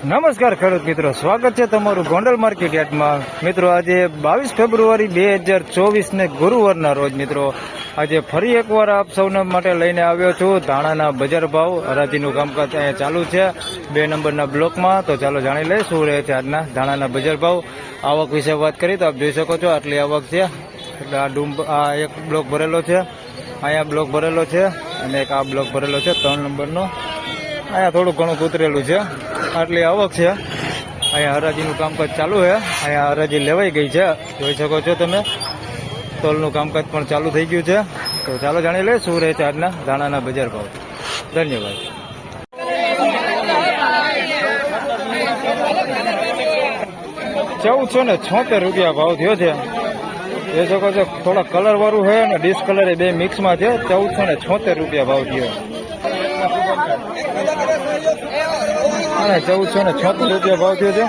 નમસ્કાર ખેડૂત મિત્રો, સ્વાગત છે તમારું ગોંડલ માર્કેટ યાર્ડમાં. મિત્રો, આજે બાવીસ ફેબ્રુઆરી બે હજાર ચોવીસને ગુરુવારના રોજ મિત્રો, આજે ફરી એકવાર આપ સૌને માટે લઈને આવ્યો છું. ધાણાના બજાર ભાવ હરાજીનું કામકાજ અહીંયા ચાલુ છે. બે નંબરના બ્લોકમાં, તો ચાલો જાણી લઈએ શું રહે છે આજના ધાણાના બજાર ભાવ. આવક વિશે વાત કરી તો આપ જોઈ શકો છો, આટલી આવક છે. એટલે આ ડુંબ, આ એક બ્લોક ભરેલો છે. અહીંયા બ્લોક ભરેલો છે અને એક આ બ્લોક ભરેલો છે, ત્રણ નંબરનો. અહીંયા થોડું ઘણું કૂતરેલું છે. આટલી આવક છે. અહીંયા હરાજીનું કામકાજ ચાલુ છે. અહીંયા હરાજી લેવાઈ ગઈ છે. જોઈ શકો છો તમે. તોલનું કામકાજ પણ ચાલુ થઈ ગયું છે. તો ચાલો જાણી લે શું રહે છે આજના દાણાના બજાર ભાવ. ધન્યવાદ. ચૌદસો ને છોતેર રૂપિયા ભાવ થયો છે. એ શકો છો, થોડા કલર વાળું છે અને ડિસ્કલર એ બે મિક્સમાં છે. ચૌદસો ને છોતેર રૂપિયા ભાવ થયો. અને ચૌદસો ને છોતેર રૂપિયા ભાવ થયો છે.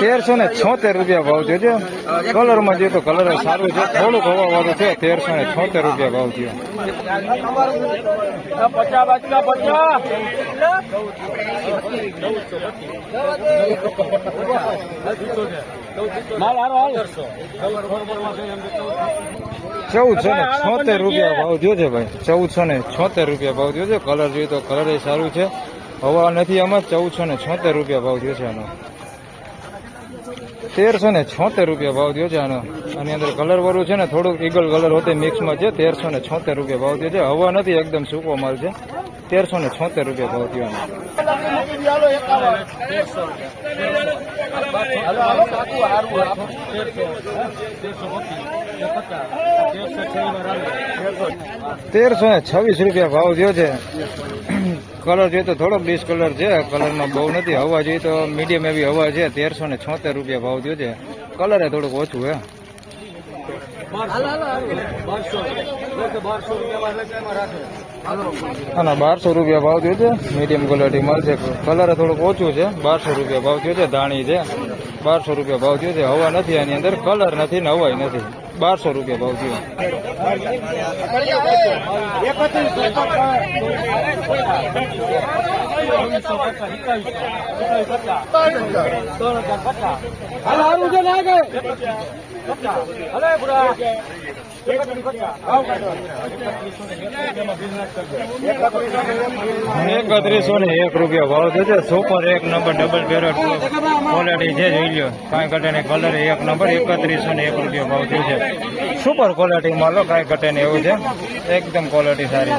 તેરસો ને છોતેર રૂપિયા ભાવ થયો છે કલરમાં જોઈએ તો કલર સારું છે. થોડુંક હવા વાળું છે, તેરસો ને છોતેર રૂપિયા ભાવ થયો ચૌદસો ને? છોતેર રૂપિયા ભાવ થયો છે ભાઈ. ચૌદસો ને? છોતેર રૂપિયા ભાવ થયો છે. કલર જોઈએ તો કલર એ સારું છે. હવા નથી આમાં. ચૌદસો ને? છોતેર રૂપિયા ભાવ થયો છે આનો. તેરસો ને છોતેર રૂપિયા ભાવ થયો છે આનો. આની અંદર કલર વાળું છે ને થોડુંક ઈગલ કલર હોતે મિક્સમાં છે. તેરસો ને છોતેર રૂપિયા ભાવ થયો છે. હવા નથી, એકદમ સૂકો માલ છે. તેરસો ને છોતેર રૂપિયા ભાવ થયો તેરસો ને છવ્વીસ રૂપિયા ભાવ થયો છે. કલર જોઈએ તો થોડોક ડિસકલર છે. કલરમાં બહુ નથી. હવા જોઈએ તો મીડિયમ એવી હવા છે. તેરસો ને છોતેર રૂપિયા ભાવ થયો છે. કલર એ થોડુંક ઓછું છે અને બારસો રૂપિયા ભાવ થયો છે. મીડિયમ ક્વોલિટી છે. કલર થોડુંક ઓછું છે. બારસો રૂપિયા ભાવ થયો છે. ધાણી છે. બારસો રૂપિયા ભાવ થયો છે. હવા નથી આની અંદર. કલર નથી ને હવાય નથી. બારસો રૂપિયા ભાવ થયો. એકત્રીસો ને એક રૂપિયા ભાવ થશે સુપર એક નંબર ડબલ બેરેટ ક્વોલિટી છે જોઈ લો. કાંઈ ઘટે કલર એક નંબર એકત્રીસો ને એક રૂપિયા ભાવ થયો છે. સુપર ક્વોલિટી માં લો કાંઈ ઘટે ને એવું છે. એકદમ ક્વોલિટી સારી.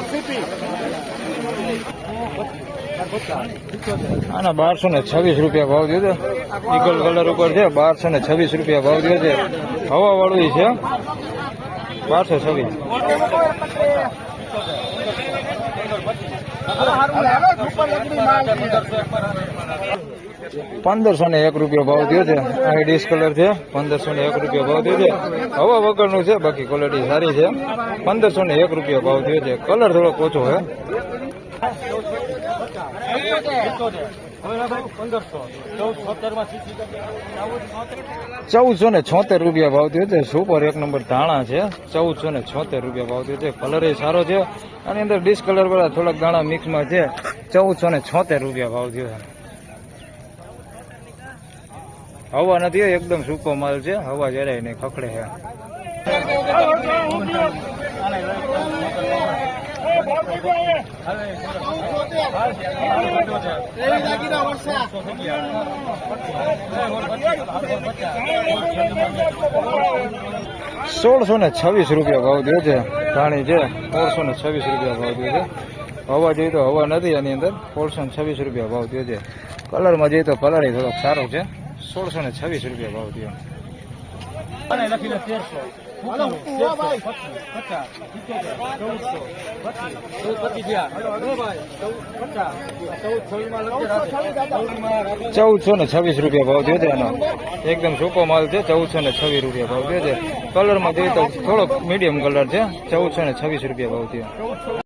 આના બારસો ને છવ્વીસ રૂપિયા ભાવ દીધો છે. ઈગલ કલર ઉપર છે, બારસો ને છવ્વીસ રૂપિયા ભાવ દીધો છે. હવા વાળું છે. બારસો છવ્વીસ. પંદરસો ને એક રૂપિયો ભાવ થયો છે. આ ડિસ્કલર છે. પંદરસો ને એક રૂપિયો ભાવ થયો છે. હવા વગરનું છે, બાકી ક્વોલિટી સારી છે. પંદરસો ને એક રૂપિયો ભાવ થયો છે. કલર થોડોક ઓછો છે. ચૌદસો ને છોતેર રૂપિયા ભાવ થયો છે. સુપર એક નંબર ધાણા છે. ચૌદસો ને છોતેર રૂપિયા ભાવ થયો છે. કલર એ સારો છે. આની અંદર ડિસ્કલર વાળા થોડાક દાણા મિક્સમાં છે. ચૌદસો ને છોતેર રૂપિયા ભાવ થયો છે. હવા નથી એકદમ સૂકો માલ છે. હવા જરાય નહીં ખખડે છે સોળસો ને છવ્વીસ રૂપિયા ભાવ થયો છે. ધાણી છે. સોળસો ને છવ્વીસ રૂપિયા ભાવ થયો છે. હવા જોઈએ તો હવા નથી એની અંદર. સોળસો ને છવ્વીસ રૂપિયા ભાવ થયો છે. કલરમાં જોઈએ તો કલર થોડોક સારો છે. સોળસો ને છવ્વીસ રૂપિયા ભાવ થયો. લખીને તેરસો. ચૌદસો ને છવ્વીસ રૂપિયા ભાવ થયો છે એનો. એકદમ સૂકો માલ છે ચૌદસો ને છવ્વીસ રૂપિયા ભાવ થયો છે કલરમાં જોઈએ તો થોડોક મીડિયમ કલર છે. ચૌદસો ને છવ્વીસ રૂપિયા ભાવ થયો.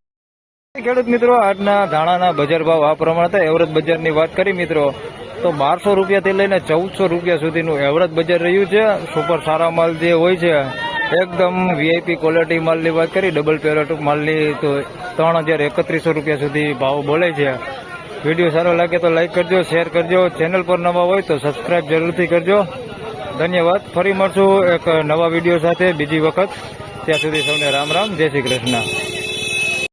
ખેડૂત મિત્રો, આજના ધાણાના બજાર ભાવ આ પ્રમાણે હતા. એવરેજ બજારની વાત કરી મિત્રો, તો બારસો રૂપિયાથી લઈને ચૌદસો રૂપિયા સુધીનું એવરેજ બજાર રહ્યું છે. સુપર સારા માલ જે હોય છે, એકદમ વીઆઈપી ક્વોલિટી માલની વાત કરી ડબલ પેરેટ માલની તો ત્રણ હજાર એકત્રીસો રૂપિયા સુધી ભાવ બોલે છે. વીડિયો સારો લાગે તો લાઇક કરજો, શેર કરજો. ચેનલ પર નવા હોય તો સબસ્ક્રાઇબ જરૂરથી કરજો. ધન્યવાદ. ફરી મળશું એક નવા વીડિયો સાથે બીજી વખત. ત્યાં સુધી સૌને રામ રામ. જય શ્રી કૃષ્ણ.